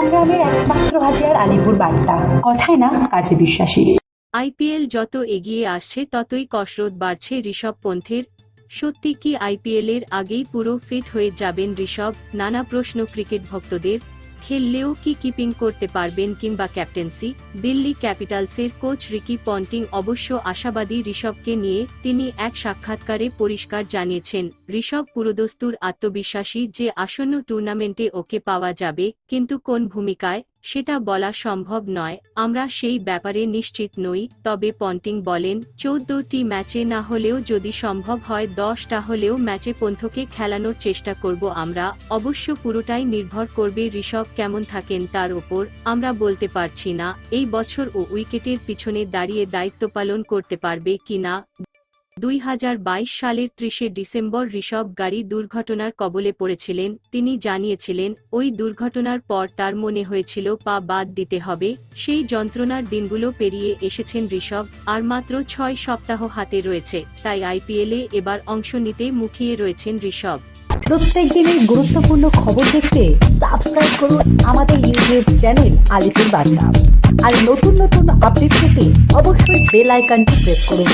সংগ্রামের একমাত্র হাতিয়ার আলিপুর বার্তা। কথায় না, কাজে বিশ্বাসী। আইপিএল যত এগিয়ে আসছে, ততই কসরত বাড়ছে ঋষভ পন্থের। সত্যি কি আইপিএলের আগেই পুরো ফিট হয়ে যাবেন ঋষভ? নানা প্রশ্ন ক্রিকেট ভক্তদের। খেললেও কি কিপিং করতে পারবেন কিংবা ক্যাপ্টেন্সি দিল্লি ক্যাপিটালসের কোচ রিকি পন্টিং অবশ্য আশাবাদী ঋষভকে নিয়ে তিনি এক সাক্ষাৎকারে পরিষ্কার জানিয়েছেন, ঋষভ পুরোদস্তুর আত্মবিশ্বাসী যে আসন্ন টুর্নামেন্টে ওকে পাওয়া যাবে, কিন্তু কোন ভূমিকায় সেটা বলা সম্ভব নয়, আমরা সেই ব্যাপারে নিশ্চিত নই, তবে পন্টিং বলেন, চৌদ্দটি ম্যাচে না হলেও যদি সম্ভব হয় দশটা হলেও ম্যাচে পন্থকে খেলানোর চেষ্টা করব আমরা, অবশ্য পুরোটাই নির্ভর করবে ঋষভ কেমন থাকেন তার ওপর, আমরা বলতে পারছি না, এই বছর ও উইকেটের পিছনে দাঁড়িয়ে দায়িত্ব পালন করতে পারবে কিনা দুই হাজার বাইশ সালের ত্রিশে ডিসেম্বর ঋষভ গাড়ি দুর্ঘটনার কবলে পড়েছিলেন। তিনি জানিয়েছিলেন, ওই দুর্ঘটনার পর তার মনে হয়েছিল, পা বাদ দিতে হবে। সেই যন্ত্রণার দিনগুলো পেরিয়ে এসেছেন ঋষভ। আর মাত্র ছয় সপ্তাহ হাতে রয়েছে। তাই আইপিএলে এবার অংশ নিতে মুখিয়ে রয়েছেন ঋষভ। প্রত্যেক দিনের গুরুত্বপূর্ণ খবর দেখতে সাবস্ক্রাইব করুন আমাদের ইউটিউব চ্যানেল আলিপুর বার্তা। আর নতুন নতুন আপডেট পেতে অবশ্যই বেল আইকনটি প্রেস করুন।